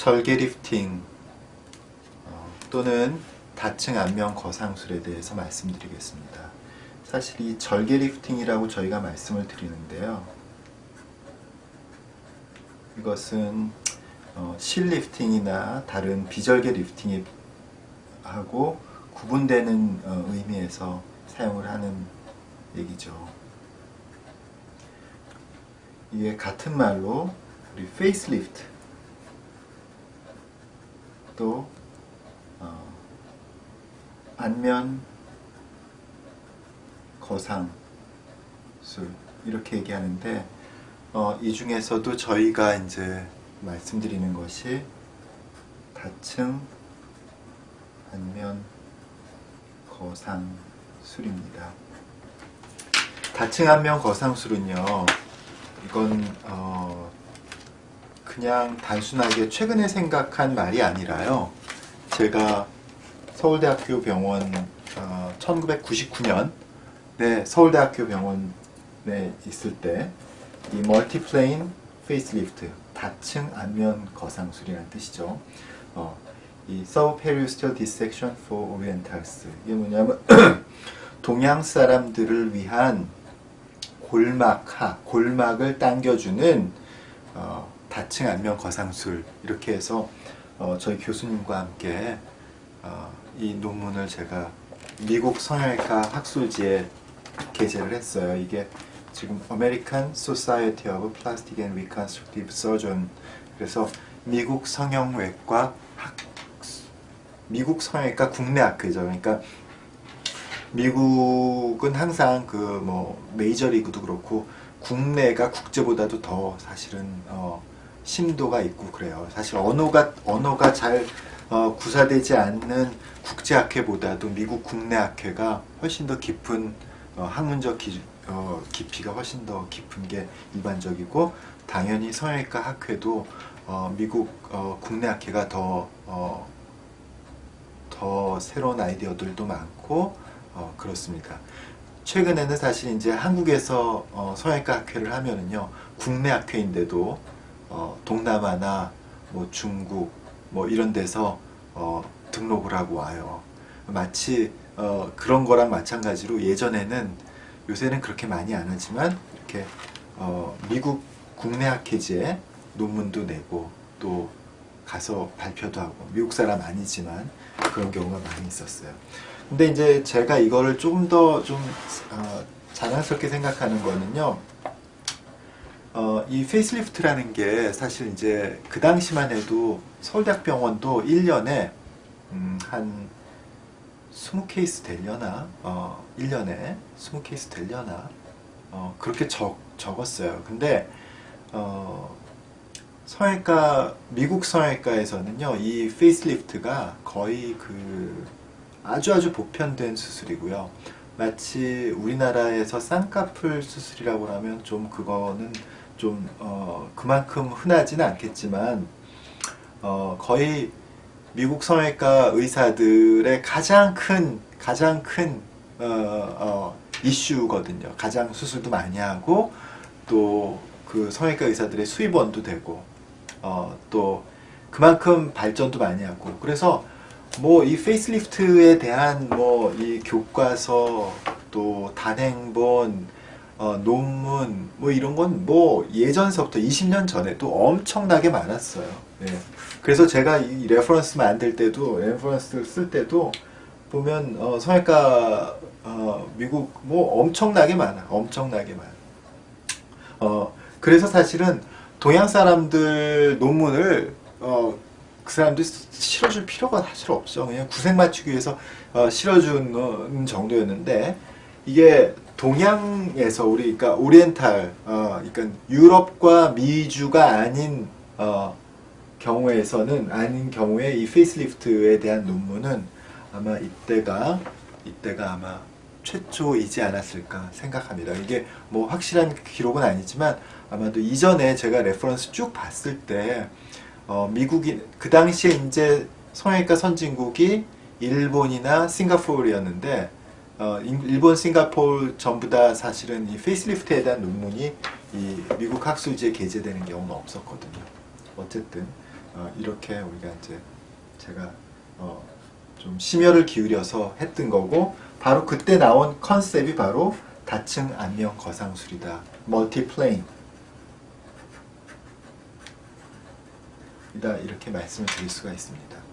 절개 리프팅 어, 또는 다층 안면 거상술에 대해서 말씀드리겠습니다. 사실 이 절개 리프팅이라고 저희가 말씀을 드리는데요. 이것은 어, 실 리프팅이나 다른 비절개 리프팅이 하고 구분되는 어, 의미에서 사용을 하는 얘기죠. 이게 같은 말로 우리 페이스리프트 또 어, 안면 거상술 이렇게 얘기하는데 어, 이 중에서도 저희가 이제 말씀드리는 것이 다층 안면 거상술입니다. 다층 안면 거상술은요, 이건 어, 그냥 단순하게 최근에 생각한 말이 아니라요. 제가 서울대학교 병원 어, 1999년 네, 서울대학교 병원에 있을 때 이 멀티플레인 페이스리프트 다층 안면 거상술이라는 뜻이죠. 어, 이 Subperiosteal Dissection 이게 뭐냐면 동양 사람들을 위한 골막하 골막을 당겨주는 어, 다층 안면 거상술 이렇게 해서 어, 저희 교수님과 함께 어, 이 논문을 제가 미국 성형외과 학술지에 게재를 했어요. 이게 지금 American Society of Plastic and Reconstructive Surgeon 그래서 미국 성형외과 학 미국 성형외과 국내 학회죠. 그러니까 미국은 항상 그 뭐 메이저리그도 그렇고 국내가 국제보다도 더 사실은 어 심도가 있고 그래요. 사실 언어가 언어가 잘 어, 구사되지 않는 국제학회보다도 미국 국내 학회가 훨씬 더 깊은 어, 학문적 기, 어, 깊이가 훨씬 더 깊은 게 일반적이고 당연히 성형외과 학회도 어, 미국 어, 국내 학회가 더, 어, 더 새로운 아이디어들도 많고 어, 그렇습니다. 최근에는 사실 이제 한국에서 어, 성형외과 학회를 하면은요 국내 학회인데도 어, 동남아나 뭐 중국 뭐 이런 데서 어, 등록을 하고 와요. 마치 어, 그런 거랑 마찬가지로 예전에는 요새는 그렇게 많이 안 하지만 이렇게 어, 미국 국내 학회지에 논문도 내고 또 가서 발표도 하고 미국 사람 아니지만 그런 경우가 많이 있었어요. 근데 이제 제가 이거를 조금 더좀 어, 자랑스럽게 생각하는 거는요. 어, 이 페이스리프트라는 게 사실 이제 그 당시만 해도 서울대학병원도 1년에 음, 한 20케이스 되려나? 어, 1년에 20케이스 되려나? 어, 그렇게 적, 적었어요. 근데 어, 성형외과 미국 성형외과에서는요 이 페이스리프트가 거의 그 아주 아주 보편된 수술이고요 마치 우리나라에서 쌍꺼풀 수술이라고 하면 좀 그거는 좀 어, 그만큼 흔하지는 않겠지만 어, 거의 미국 성형외과 의사들의 가장 큰 가장 큰 어, 어, 이슈거든요. 가장 수술도 많이 하고 또 그 성형외과 의사들의 수입원도 되고 어, 또 그만큼 발전도 많이 하고. 그래서 뭐 이 페이스리프트에 대한 뭐 이 교과서 또 단행본 어, 논문 뭐 이런 건 뭐 예전서부터 20년 전에도 엄청나게 많았어요. 예. 그래서 제가 이 레퍼런스 만들 때도 레퍼런스 쓸 때도 보면 어, 성형외과 어, 미국 뭐 엄청나게 많아 엄청나게 많아. 어, 그래서 사실은 동양 사람들 논문을 어, 그 사람들 실어줄 필요가 사실 없죠. 그냥 구색 맞추기 위해서 어, 실어주는 정도였는데 이게 동양에서 우리 그러니까 오리엔탈 어, 그러니까 유럽과 미주가 아닌 어, 경우에서는 아닌 경우에 이 페이스리프트에 대한 논문은 아마 이때가 이때가 아마 최초이지 않았을까 생각합니다. 이게 뭐 확실한 기록은 아니지만 아마도 이전에 제가 레퍼런스 쭉 봤을 때 어, 미국이 그 당시에 이제 성형외과 선진국이 일본이나 싱가포르였는데 어, 일본, 싱가포르 전부 다 사실은 이 페이스리프트에 대한 논문이 이 미국 학술지에 게재되는 경우는 없었거든요. 어쨌든 어, 이렇게 우리가 이제 제가 어, 좀 심혈을 기울여서 했던 거고 바로 그때 나온 컨셉이 바로 다층 안면 거상술이다. 멀티플레인 이다 이렇게 말씀을 드릴 수가 있습니다.